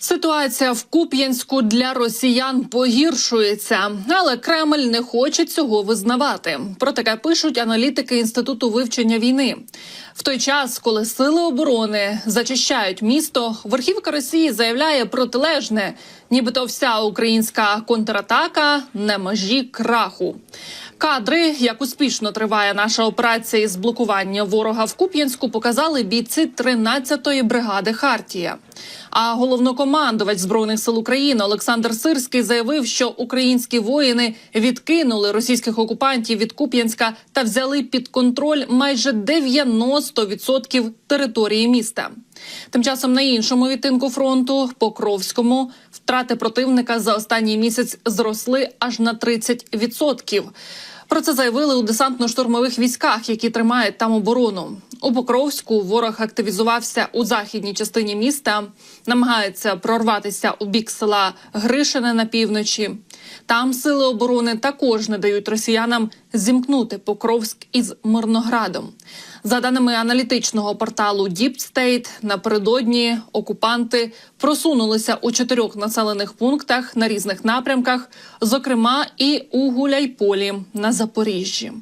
Ситуація в Куп'янську для росіян погіршується, але Кремль не хоче цього визнавати. Про таке пишуть аналітики інституту вивчення війни. В той час, коли сили оборони зачищають місто, верхівка Росії заявляє протилежне, нібито вся українська контратака на межі краху. Кадри, як успішно триває наша операція із блокування ворога в Куп'янську, показали бійці 13-ї бригади Хартія. А головнокомандувач збройних сил України Олександр Сирський заявив, що українські воїни відкинули російських окупантів від Куп'янська та взяли під контроль майже 90% території міста. Тим часом на іншому відтинку фронту Покровському втрати противника за останній місяць зросли аж на 30%. Про це заявили у десантно-штурмових військах, які тримають там оборону. У Покровську ворог активізувався у західній частині міста, намагається прорватися у бік села Гришине на півночі. Там сили оборони також не дають росіянам зімкнути Покровськ із Мирноградом. За даними аналітичного порталу Deep State, напередодні окупанти просунулися у чотирьох населених пунктах на різних напрямках, зокрема і у Гуляйполі на Запоріжжі.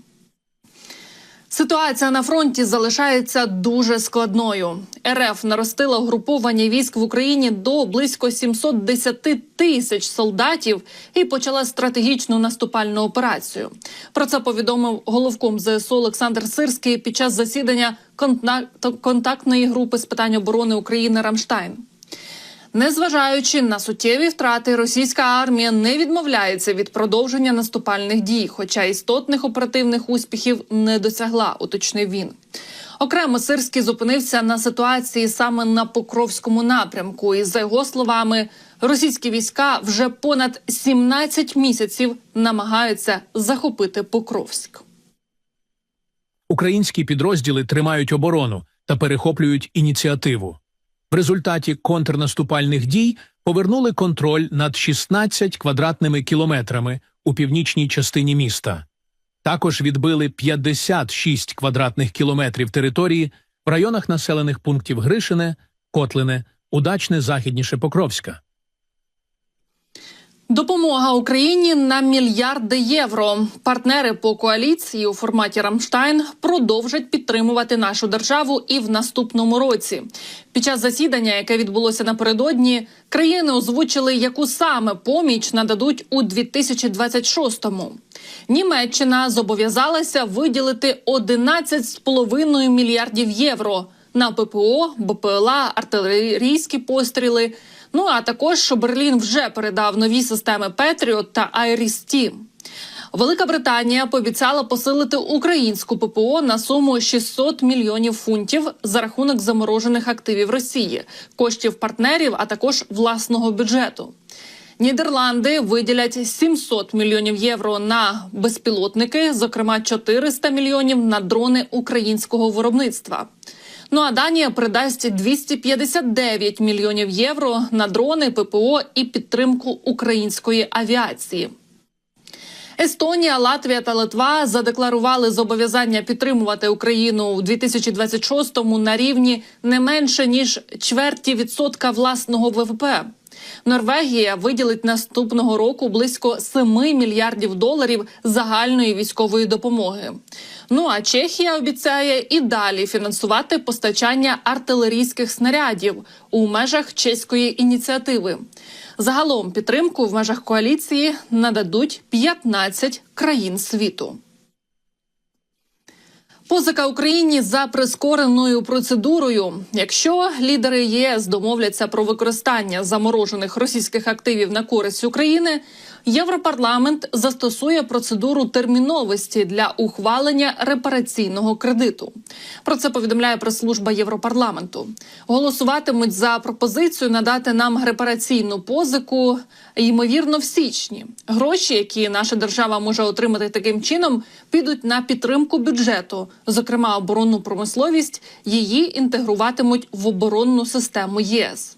Ситуація на фронті залишається дуже складною. РФ наростила угруповання військ в Україні до близько 710 тисяч солдатів і почала стратегічну наступальну операцію. Про це повідомив головком ЗСУ Олександр Сирський під час засідання контак- контактної групи з питань оборони України Рамштайн. Незважаючи на суттєві втрати, російська армія не відмовляється від продовження наступальних дій, хоча істотних оперативних успіхів не досягла, уточнив він. Окремо Сирський зупинився на ситуації саме на Покровському напрямку. І за його словами, російські війська вже понад 17 місяців намагаються захопити Покровськ. Українські підрозділи тримають оборону та перехоплюють ініціативу. В результаті контрнаступальних дій повернули контроль над 16 квадратними кілометрами у північній частині міста. Також відбили 56 квадратних кілометрів території в районах населених пунктів Гришине, Котлине, Удачне, Західніше Покровська. Допомога Україні на мільярди євро. Партнери по коаліції у форматі Рамштайн продовжать підтримувати нашу державу і в наступному році. Під час засідання, яке відбулося напередодні, країни озвучили, яку саме поміч нададуть у 2026-му. Німеччина зобов'язалася виділити 11,5 мільярдів євро на ППО, БПЛА, артилерійські постріли. Ну а також Берлін вже передав нові системи Петріот та Айріс-Ті. Велика Британія пообіцяла посилити українську ППО на суму 600 мільйонів фунтів за рахунок заморожених активів Росії, коштів партнерів, а також власного бюджету. Нідерланди виділять 700 мільйонів євро на безпілотники, зокрема 400 мільйонів на дрони українського виробництва. Ну а Данія придасть 259 мільйонів євро на дрони, ППО і підтримку української авіації. Естонія, Латвія та Литва задекларували зобов'язання підтримувати Україну у 2026-му на рівні не менше ніж чверті відсотка власного ВВП. Норвегія виділить наступного року близько 7 мільярдів доларів загальної військової допомоги. Ну а Чехія обіцяє і далі фінансувати постачання артилерійських снарядів у межах чеської ініціативи. Загалом підтримку в межах коаліції нададуть 15 країн світу. Позика Україні за прискореною процедурою. Якщо лідери ЄС домовляться про використання заморожених російських активів на користь України, Європарламент застосує процедуру терміновості для ухвалення репараційного кредиту. Про це повідомляє прес-служба Європарламенту. Голосуватимуть за пропозицію надати нам репараційну позику, ймовірно, в січні. Гроші, які наша держава може отримати таким чином, підуть на підтримку бюджету, зокрема оборонну промисловість, її інтегруватимуть в оборонну систему ЄС.